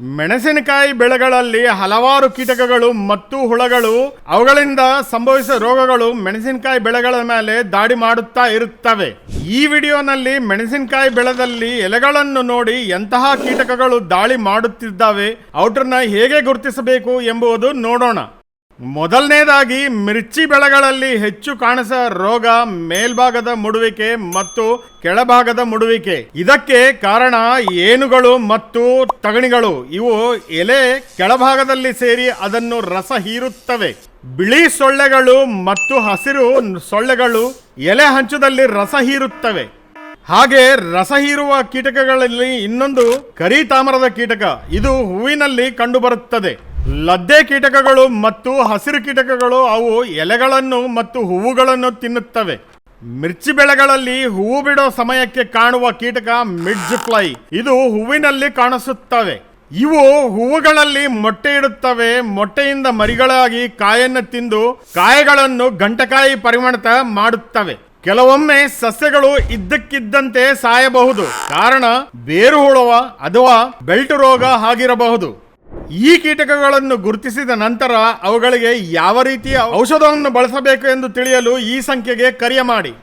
ಮೆಣಸಿನಕಾಯಿ ಬೆಳೆಗಳಲ್ಲಿ ಹಲವಾರು ಕೀಟಕಗಳು ಮತ್ತು ಹುಳಗಳು, ಅವುಗಳಿಂದ ಸಂಭವಿಸುವ ರೋಗಗಳು ಮೆಣಸಿನಕಾಯಿ ಬೆಳೆಗಳ ಮೇಲೆ ದಾಳಿ ಮಾಡುತ್ತಾ ಇರುತ್ತವೆ. ಈ ವಿಡಿಯೋನಲ್ಲಿ ಮೆಣಸಿನಕಾಯಿ ಬೆಳೆದಲ್ಲಿ ಎಲೆಗಳನ್ನು ನೋಡಿ ಎಂತಹ ಕೀಟಕಗಳು ದಾಳಿ ಮಾಡುತ್ತಿದ್ದಾವೆ, ಔಟ್ರನ್ನ ಹೇಗೆ ಗುರುತಿಸಬೇಕು ಎಂಬುದು ನೋಡೋಣ. ಮೊದಲನೇದಾಗಿ ಮಿರ್ಚಿ ಬೆಳೆಗಳಲ್ಲಿ ಹೆಚ್ಚು ಕಾಣಿಸ ರೋಗ ಮೇಲ್ಭಾಗದ ಮುಡುವಿಕೆ ಮತ್ತು ಕೆಳಭಾಗದ ಮುಡುವಿಕೆ. ಇದಕ್ಕೆ ಕಾರಣ ಏನುಗಳು ಮತ್ತು ತಗಣಿಗಳು. ಇವು ಎಲೆ ಕೆಳಭಾಗದಲ್ಲಿ ಸೇರಿ ಅದನ್ನು ರಸ ಹೀರುತ್ತವೆ ಬಿಳಿ ಸೊಳ್ಳೆಗಳು ಮತ್ತು ಹಸಿರು ಸೊಳ್ಳೆಗಳು ಎಲೆ ಹಂಚದಲ್ಲಿ ರಸ ಹೀರುತ್ತವೆ ಹಾಗೆ ರಸ ಹೀರುವ ಕೀಟಕಗಳಲ್ಲಿ ಇನ್ನೊಂದು ಕರಿ ತಾಮ್ರದ ಕೀಟಕ. ಇದು ಹೂವಿನಲ್ಲಿ ಕಂಡುಬರುತ್ತದೆ. ಲದ್ದೆ ಕೀಟಕಗಳು ಮತ್ತು ಹಸಿರು ಕೀಟಕಗಳು ಅವು ಎಲೆಗಳನ್ನು ಮತ್ತು ಹೂವುಗಳನ್ನು ತಿನ್ನುತ್ತವೆ. ಮಿರ್ಚಿ ಬೆಳೆಗಳಲ್ಲಿ ಹೂವು ಬಿಡೋ ಸಮಯಕ್ಕೆ ಕಾಣುವ ಕೀಟಕ ಮಿಡ್ಜ್ ಫ್ಲೈ. ಇದು ಹೂವಿನಲ್ಲಿ ಕಾಣಿಸುತ್ತವೆ. ಇವು ಹೂವುಗಳಲ್ಲಿ ಮೊಟ್ಟೆ ಇಡುತ್ತವೆ. ಮೊಟ್ಟೆಯಿಂದ ಮರಿಗಳಾಗಿ ಕಾಯನ್ನು ತಿಂದು ಕಾಯಗಳನ್ನು ಗಂಟಕಾಯಿ ಪರಿಮಳತ ಮಾಡುತ್ತವೆ. ಕೆಲವೊಮ್ಮೆ ಸಸ್ಯಗಳು ಇದ್ದಕ್ಕಿದ್ದಂತೆ ಸಾಯಬಹುದು. ಕಾರಣ ಬೇರು ಹುಳುವ ಅಥವಾ ಬೆಲ್ಟ್ ರೋಗ ಆಗಿರಬಹುದು. ಈ ಕೀಟಕಗಳನ್ನು ಗುರುತಿಸಿದ ನಂತರ ಅವುಗಳಿಗೆ ಯಾವ ರೀತಿಯ ಔಷಧವನ್ನು ಬಳಸಬೇಕು ಎಂದು ತಿಳಿಯಲು ಈ ಸಂಖ್ಯೆಗೆ ಕರೆಯ ಮಾಡಿ.